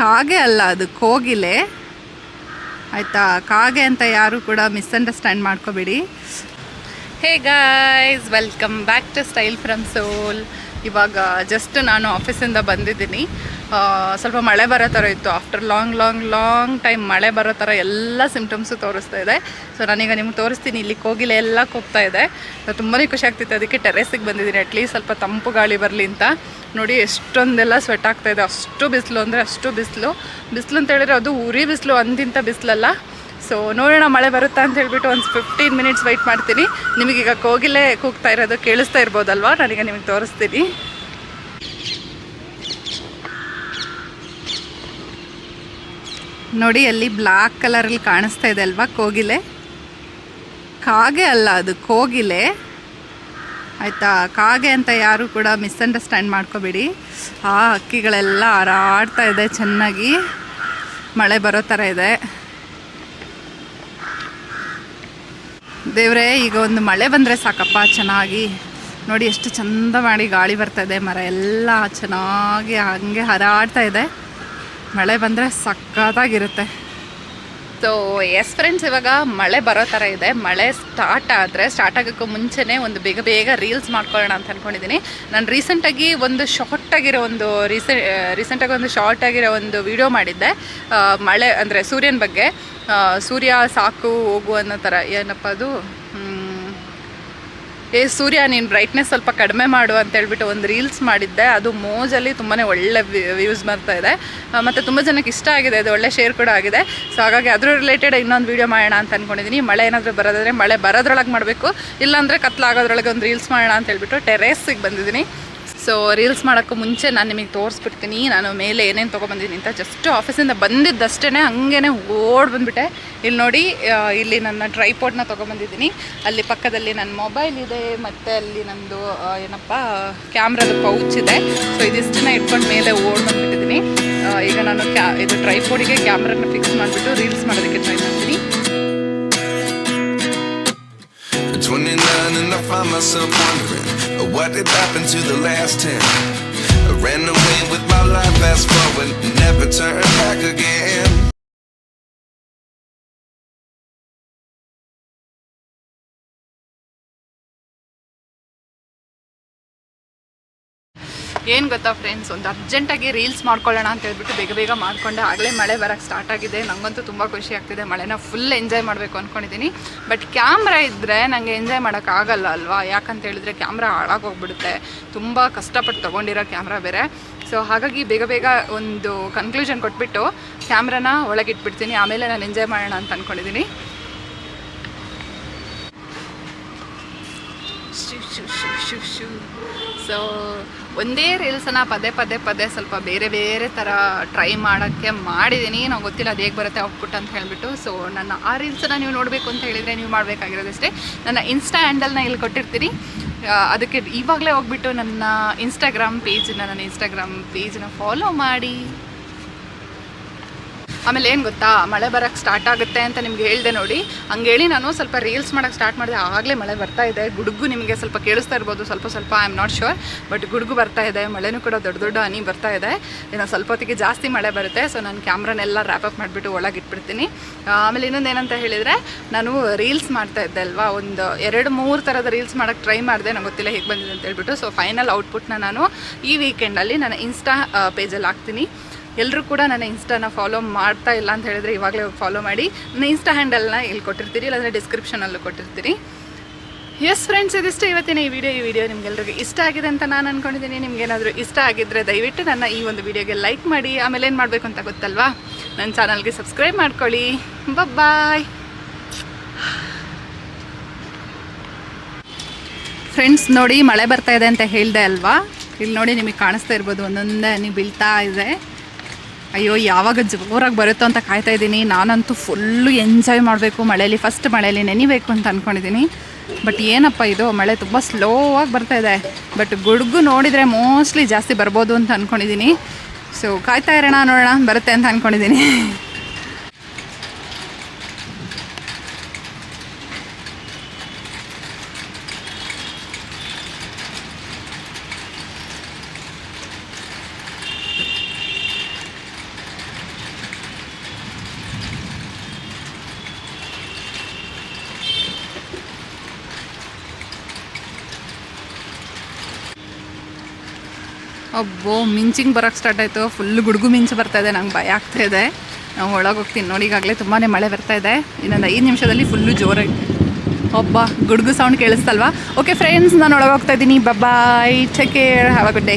ಕಾಗೆ ಅಲ್ಲ, ಅದು ಕೋಗಿಲೆ. ಆಯಿತಾ? ಕಾಗೆ ಅಂತ ಯಾರು ಕೂಡ ಮಿಸ್ಅಂಡರ್ಸ್ಟ್ಯಾಂಡ್ ಮಾಡ್ಕೋಬೇಡಿ. Hey guys welcome back to style from soul ಇವಾಗ ಜಸ್ಟ್ ನಾನು ಆಫೀಸಿಂದ ಬಂದಿದ್ದೀನಿ. ಸ್ವಲ್ಪ ಮಳೆ ಬರೋ ಥರ ಇತ್ತು. After long long long time ಮಳೆ ಬರೋ ಥರ ಎಲ್ಲ ಸಿಮ್ಟಮ್ಸು ತೋರಿಸ್ತಾ ಇದೆ. ಸೊ ನಾನೀಗ ನಿಮ್ಗೆ ತೋರಿಸ್ತೀನಿ. ಇಲ್ಲಿ ಕೋಗಿಲೆ ಎಲ್ಲ ಕೂಗ್ತಾ ಇದೆ. ತುಂಬಾ ಖುಷಿ ಆಗ್ತಿತ್ತು. ಅದಕ್ಕೆ ಟೆರೆಸಿಗೆ ಬಂದಿದ್ದೀನಿ. ಅಟ್ಲೀಸ್ಟ್ ಸ್ವಲ್ಪ ತಂಪು ಗಾಳಿ ಬರಲಿ ಅಂತ. ನೋಡಿ, ಎಷ್ಟೊಂದೆಲ್ಲ ಸ್ವೆಟ್ ಆಗ್ತಾ ಇದೆ. ಅಷ್ಟು ಬಿಸಿಲು ಅಂದರೆ ಅಷ್ಟು ಬಿಸಿಲು. ಬಿಸಿಲು ಅಂತ ಹೇಳಿದ್ರೆ ಅದು ಉರಿ ಬಿಸಿಲು ಅಂದಿಂತ ಬಿಸಿಲಲ್ಲ. ಸೊ ನೋಡೋಣ ಮಳೆ ಬರುತ್ತಾ ಅಂತ ಹೇಳ್ಬಿಟ್ಟು ಒಂದು ಫಿಫ್ಟೀನ್ ಮಿನಿಟ್ಸ್ ವೆಯ್ಟ್ ಮಾಡ್ತೀನಿ. ನಿಮಗೀಗ ಕೋಗಿಲೆ ಕೂಗ್ತಾ ಇರೋದು ಕೇಳಿಸ್ತಾ ಇರ್ಬೋದಲ್ವಾ? ನಾನೀಗ ನಿಮಗೆ ತೋರಿಸ್ತೀನಿ. ನೋಡಿ, ಅಲ್ಲಿ ಬ್ಲ್ಯಾಕ್ ಕಲರಲ್ಲಿ ಕಾಣಿಸ್ತಾ ಇದೆ ಅಲ್ವಾ ಕೋಗಿಲೆ? ಕಾಗೆ ಅಲ್ಲ ಅದು, ಕೋಗಿಲೆ. ಆಯಿತಾ? ಕಾಗೆ ಅಂತ ಯಾರು ಕೂಡ ಮಿಸ್ಅಂಡರ್ಸ್ಟ್ಯಾಂಡ್ ಮಾಡ್ಕೋಬೇಡಿ. ಆ ಹಕ್ಕಿಗಳೆಲ್ಲ ಹಾರಾಡ್ತಾ ಇದೆ ಚೆನ್ನಾಗಿ. ಮಳೆ ಬರೋ ಥರ ಇದೆ. ದೇವ್ರೆ, ಈಗ ಒಂದು ಮಳೆ ಬಂದರೆ ಸಾಕಪ್ಪ ಚೆನ್ನಾಗಿ. ನೋಡಿ, ಎಷ್ಟು ಚಂದ ಮಾಡಿ ಗಾಳಿ ಬರ್ತಾ ಇದೆ ಮರ ಎಲ್ಲ ಚೆನ್ನಾಗಿ ಹಂಗೆ ಹರಾಡ್ತಾ ಇದೆ. ಮಳೆ ಬಂದರೆ ಸಕ್ಕತ್ತಾಗಿರುತ್ತೆ ಸೊ ಎಸ್ ಫ್ರೆಂಡ್ಸ್ ಇವಾಗ ಮಳೆ ಬರೋ ಥರ ಇದೆ. ಮಳೆ ಸ್ಟಾರ್ಟ್ ಆದರೆ ಸ್ಟಾರ್ಟ್ ಆಗೋಕ್ಕೂ ಮುಂಚೆನೇ ಒಂದು ಬೇಗ ಬೇಗ ರೀಲ್ಸ್ ಮಾಡ್ಕೊಳ್ಳೋಣ ಅಂತ ಅಂದ್ಕೊಂಡಿದ್ದೀನಿ ನಾನು ರೀಸೆಂಟಾಗಿ ಒಂದು ಶಾರ್ಟ್ ಆಗಿರೋ ಒಂದು ರೀಸೆ ರೀಸೆಂಟಾಗಿ ಒಂದು ಶಾರ್ಟ್ ಆಗಿರೋ ಒಂದು ವಿಡಿಯೋ ಮಾಡಿದ್ದೆ. ಮಳೆ ಅಂದರೆ ಸೂರ್ಯನ ಬಗ್ಗೆ. ಸೂರ್ಯ ಸಾಕು ಹೋಗು ಅನ್ನೋ ಥರ ಏನಪ್ಪ ಅದು? ಏ, ಸೂರ್ಯ, ನೀನು ಬ್ರೈಟ್ನೆಸ್ ಸ್ವಲ್ಪ ಕಡಿಮೆ ಮಾಡು ಅಂತ ಹೇಳ್ಬಿಟ್ಟು ಒಂದು ರೀಲ್ಸ್ ಮಾಡಿದ್ದೆ. ಅದು ಮೋಜಲ್ಲಿ ತುಂಬಾ ಒಳ್ಳೆ ವ್ಯೂಸ್ ಬರ್ತಾ ಇದೆ. ಮತ್ತು ತುಂಬ ಜನಕ್ಕೆ ಇಷ್ಟ ಆಗಿದೆ, ಅದು ಒಳ್ಳೆ ಶೇರ್ ಕೂಡ ಆಗಿದೆ. ಸೊ ಹಾಗಾಗಿ ಅದ್ರ ರಿಲೇಟೆಡ್ ಇನ್ನೊಂದು ವೀಡಿಯೋ ಮಾಡೋಣ ಅಂತ ಅಂದ್ಕೊಂಡಿದ್ದೀನಿ ಮಳೆ ಏನಾದರೂ ಬರೋದಾದ್ರೆ ಮಳೆ ಬರೋದ್ರೊಳಗೆ ಮಾಡಬೇಕು. ಇಲ್ಲಾಂದರೆ ಕತ್ಲಾಗೋದ್ರೊಳಗೆ ಒಂದು ರೀಲ್ಸ್ ಮಾಡೋಣ ಅಂತ ಹೇಳ್ಬಿಟ್ಟು ಟೆರೇಸಿಗೆ ಬಂದಿದ್ದೀನಿ ಸೊ ರೀಲ್ಸ್ ಮಾಡೋಕ್ಕೂ ಮುಂಚೆ ನಾನು ನಿಮಗೆ ತೋರಿಸ್ಬಿಡ್ತೀನಿ. ನಾನು ಮೇಲೆ ಏನೇನು ತೊಗೊಬಂದಿದ್ದೀನಿ ಅಂತ ಜಸ್ಟ್ ಆಫೀಸಿಂದ ಬಂದಿದ್ದಷ್ಟೇ ಹಂಗೇ ಓಡ್ ಬಂದುಬಿಟ್ಟೆ. ಇಲ್ಲಿ ನೋಡಿ ಇಲ್ಲಿ ನನ್ನ ಟ್ರೈಪೋರ್ಡ್ನ ತೊಗೊಬಂದಿದ್ದೀನಿ ಅಲ್ಲಿ ಪಕ್ಕದಲ್ಲಿ ನನ್ನ ಮೊಬೈಲ್ ಇದೆ, ಮತ್ತು ಅಲ್ಲಿ ನಂದು ಏನಪ್ಪ ಕ್ಯಾಮ್ರಾದ ಪೌಚ್ ಇದೆ. ಸೊ ಇದಿಷ್ಟನ್ನ ಇಟ್ಕೊಂಡು ಮೇಲೆ ಓಡ್ ಬಂದುಬಿಟ್ಟಿದ್ದೀನಿ ಈಗ ನಾನು ಕ್ಯಾ, ಇದು ಟ್ರೈಪೋರ್ಡಿಗೆ ಕ್ಯಾಮ್ರಾನ ಫಿಕ್ಸ್ ಮಾಡಿಬಿಟ್ಟು ರೀಲ್ಸ್ ಮಾಡೋದಕ್ಕೆ try what did to the last 10. I ran away with my life, fast forward, ಏನು ಗೊತ್ತಾ ಫ್ರೆಂಡ್ಸ್ ಒಂದು ಅರ್ಜೆಂಟಾಗಿ ರೀಲ್ಸ್ ಮಾಡ್ಕೊಳ್ಳೋಣ ಅಂತ ಹೇಳ್ಬಿಟ್ಟು ಬೇಗ ಬೇಗ ಮಾಡ್ಕೊಂಡೆ. ಆಗಲೇ ಮಳೆ ಬರೋಕ್ಕೆ ಸ್ಟಾರ್ಟ್ ಆಗಿದೆ. ನನಗಂತೂ ತುಂಬ ಖುಷಿ ಆಗ್ತಿದೆ. ಮಳೆನ ಫುಲ್ ಎಂಜಾಯ್ ಮಾಡಬೇಕು ಅಂದ್ಕೊಂಡಿದ್ದೀನಿ ಬಟ್ ಕ್ಯಾಮ್ರಾ ಇದ್ದರೆ ನನಗೆ ಎಂಜಾಯ್ ಮಾಡೋಕ್ಕಾಗಲ್ಲ ಅಲ್ವಾ? ಯಾಕಂತ ಹೇಳಿದ್ರೆ ಕ್ಯಾಮ್ರಾ ಹಾಳಾಗೋಗ್ಬಿಡುತ್ತೆ ತುಂಬ ಕಷ್ಟಪಟ್ಟು ತೊಗೊಂಡಿರೋ ಕ್ಯಾಮ್ರಾ ಬೇರೆ. ಸೊ ಹಾಗಾಗಿ ಬೇಗ ಬೇಗ ಒಂದು ಕನ್ಕ್ಲೂಷನ್ ಕೊಟ್ಬಿಟ್ಟು ಕ್ಯಾಮ್ರಾನ ಒಳಗಿಟ್ಬಿಡ್ತೀನಿ ಆಮೇಲೆ ನಾನು ಎಂಜಾಯ್ ಮಾಡೋಣ ಅಂತ ಅಂದ್ಕೊಂಡಿದ್ದೀನಿ ಶು ಶು ಶು ಶು ಶು. ಸೊ ಒಂದೇ ರೀಲ್ಸನ್ನ ಪದೇ ಪದೇ ಪದೇ ಸ್ವಲ್ಪ ಬೇರೆ ಬೇರೆ ಥರ ಟ್ರೈ ಮಾಡೋಕ್ಕೆ ಮಾಡಿದ್ದೀನಿ. ನಾವು ಗೊತ್ತಿಲ್ಲ ಅದು ಹೇಗೆ ಬರುತ್ತೆ ಔಟ್ಪುಟ್ ಅಂತ ಹೇಳಿಬಿಟ್ಟು. ಸೊ ನನ್ನ ಆ ರೀಲ್ಸನ್ನು ನೀವು ನೋಡಬೇಕು ಅಂತ ಹೇಳಿದರೆ ನೀವು ಮಾಡಬೇಕಾಗಿರೋದಷ್ಟೇ. ನನ್ನ ಇನ್ಸ್ಟಾ ಹ್ಯಾಂಡಲ್ನ ಇಲ್ಲಿ ಕೊಟ್ಟಿರ್ತೀನಿ. ಅದಕ್ಕೆ ಇವಾಗಲೇ ಹೋಗ್ಬಿಟ್ಟು ನನ್ನ ಇನ್ಸ್ಟಾಗ್ರಾಮ್ ಪೇಜನ್ನ ನನ್ನ ಇನ್ಸ್ಟಾಗ್ರಾಮ್ ಪೇಜನ್ನ ಫಾಲೋ ಮಾಡಿ. ಆಮೇಲೆ ಏನು ಗೊತ್ತಾ? ಮಳೆ ಬರೋಕ್ಕೆ ಸ್ಟಾರ್ಟ್ ಆಗುತ್ತೆ ಅಂತ ನಿಮ್ಗೆ ಹೇಳಿದೆ ನೋಡಿ. ಹಂಗೇಳಿ ನಾನು ಸ್ವಲ್ಪ ರೀಲ್ಸ್ ಮಾಡೋಕ್ಕೆ ಸ್ಟಾರ್ಟ್ ಮಾಡಿದೆ. ಆಗಲೇ ಮಳೆ ಬರ್ತಾ ಇದೆ. ಗುಡುಗು ನಿಮಗೆ ಸ್ವಲ್ಪ ಕೇಳಿಸ್ತಾ ಇರ್ಬೋದು. ಸ್ವಲ್ಪ ಸ್ವಲ್ಪ I am not sure but ಗುಡುಗು ಬರ್ತಾ ಇದೆ. ಮಳೆನೂ ಕೂಡ ದೊಡ್ಡ ದೊಡ್ಡ ಹನಿ ಬರ್ತಾ ಇದೆ. ಇನ್ನು ಸ್ವಲ್ಪ ಹೊತ್ತಿಗೆ ಜಾಸ್ತಿ ಮಳೆ ಬರುತ್ತೆ. ಸೊ ನಾನು ಕ್ಯಾಮ್ರಾನೆಲ್ಲ ರ್ಯಾಪ್ ಅಪ್ ಮಾಡಿಬಿಟ್ಟು ಒಳಗೆ ಇಟ್ಬಿಡ್ತೀನಿ. ಆಮೇಲೆ ಇನ್ನೊಂದು ಏನಂತ ಹೇಳಿದರೆ, ನಾನು ರೀಲ್ಸ್ ಮಾಡ್ತಾ ಇದ್ದೆ ಅಲ್ವಾ? ಒಂದು ಎರಡು, ಮೂರು ಥರದ ರೀಲ್ಸ್ ಮಾಡೋಕ್ಕೆ ಟ್ರೈ ಮಾಡಿದೆ. ನಂಗೆ ಗೊತ್ತಿಲ್ಲ ಹೇಗೆ ಬಂದಿದೆ ಅಂತ ಹೇಳ್ಬಿಟ್ಟು. ಸೊ ಫೈನಲ್ ಔಟ್ಪುಟ್ನ ನಾನು ಈ ವೀಕೆಂಡಲ್ಲಿ ನನ್ನ ಇನ್ಸ್ಟಾ ಪೇಜಲ್ಲಿ ಹಾಕ್ತೀನಿ. ಎಲ್ಲರೂ ಕೂಡ ನನ್ನ ಇನ್ಸ್ಟಾನ ಫಾಲೋ ಮಾಡ್ತಾ ಇಲ್ಲ ಅಂತ ಹೇಳಿದ್ರೆ ಇವಾಗಲೇ ಫಾಲೋ ಮಾಡಿ. ನನ್ನ ಇನ್ಸ್ಟಾ ಹ್ಯಾಂಡಲ್ನ ಇಲ್ಲಿ ಕೊಟ್ಟಿರ್ತೀರಿ, ಇಲ್ಲಾಂದರೆ ಡಿಸ್ಕ್ರಿಪ್ಷನಲ್ಲೂ ಕೊಟ್ಟಿರ್ತೀರಿ. ಎಸ್ ಫ್ರೆಂಡ್ಸ್ ಇದಿಷ್ಟೇ ಇವತ್ತಿನ ಈ ವಿಡಿಯೋ ಈ ವಿಡಿಯೋ ನಿಮಗೆಲ್ಲರಿಗೂ ಇಷ್ಟ ಆಗಿದೆ ಅಂತ ನಾನು ಅಂದ್ಕೊಂಡಿದ್ದೀನಿ ನಿಮ್ಗೇನಾದರೂ ಇಷ್ಟ ಆಗಿದ್ದರೆ ದಯವಿಟ್ಟು ನನ್ನ ಈ ಒಂದು ವಿಡಿಯೋಗೆ ಲೈಕ್ ಮಾಡಿ. ಆಮೇಲೆ ಏನು ಮಾಡಬೇಕು ಅಂತ ಗೊತ್ತಲ್ವಾ? ನನ್ನ ಚಾನಲ್ಗೆ ಸಬ್ಸ್ಕ್ರೈಬ್ ಮಾಡ್ಕೊಳ್ಳಿ. ಬಾಯ್ ಫ್ರೆಂಡ್ಸ್ ನೋಡಿ ಮಳೆ ಬರ್ತಾ ಇದೆ ಅಂತ ಹೇಳಿದೆ ಅಲ್ವಾ? ಇಲ್ಲಿ ನೋಡಿ ನಿಮಗೆ ಕಾಣಿಸ್ತಾ ಇರ್ಬೋದು. ಒಂದೊಂದೇ ಹನಿ ಬೀಳ್ತಾ ಇದೆ. ಅಯ್ಯೋ, ಯಾವಾಗ ಜೋರಾಗಿ ಬರುತ್ತೋ ಅಂತ ಕಾಯ್ತಾ ಇದ್ದೀನಿ. ನಾನಂತೂ ಫುಲ್ಲು ಎಂಜಾಯ್ ಮಾಡಬೇಕು ಮಳೆಯಲ್ಲಿ ಫಸ್ಟ್ ಮಳೆಯಲ್ಲಿ ನೆನಿಬೇಕು ಅಂತ ಅಂದ್ಕೊಂಡಿದ್ದೀನಿ ಬಟ್ ಏನಪ್ಪ ಇದು? ಮಳೆ ತುಂಬ ಸ್ಲೋ ಆಗಿ ಬರ್ತಾ ಇದೆ. ಬಟ್ ಗುಡುಗು ನೋಡಿದರೆ ಮೋಸ್ಟ್ಲಿ ಜಾಸ್ತಿ ಬರ್ಬೋದು ಅಂತ ಅಂದ್ಕೊಂಡಿದ್ದೀನಿ ಸೊ ಕಾಯ್ತಾ ಇರೋಣ, ನೋಡೋಣ, ಬರುತ್ತೆ ಅಂತ ಅಂದ್ಕೊಂಡಿದ್ದೀನಿ ಒಬ್ಬೋ ಮಿಂಚಿಂಗ್ ಬರೋಕ್ಕೆ ಸ್ಟಾರ್ಟ್ ಆಯಿತು. ಫುಲ್ ಗುಡುಗು ಮಿಂಚು ಬರ್ತಾ ಇದೆ, ನಂಗೆ ಭಯ ಆಗ್ತಾ ಇದೆ. ನಾವು ಒಳಗೆ ಹೋಗ್ತೀನಿ ನೋಡಿ, ಈಗಾಗಲೇ ತುಂಬಾ ಮಳೆ ಬರ್ತಾ ಇದೆ. ಇನ್ನೊಂದು ಐದು ನಿಮಿಷದಲ್ಲಿ ಫುಲ್ಲು ಜೋರಾಗಿ ಒಬ್ಬ ಗುಡುಗು ಸೌಂಡ್ ಕೇಳಿಸ್ತಲ್ವಾ? ಓಕೆ ಫ್ರೆಂಡ್ಸ್ ನಾನು ಒಳಗೆ ಹೋಗ್ತಾ ಇದ್ದೀನಿ. Bye take care have a good day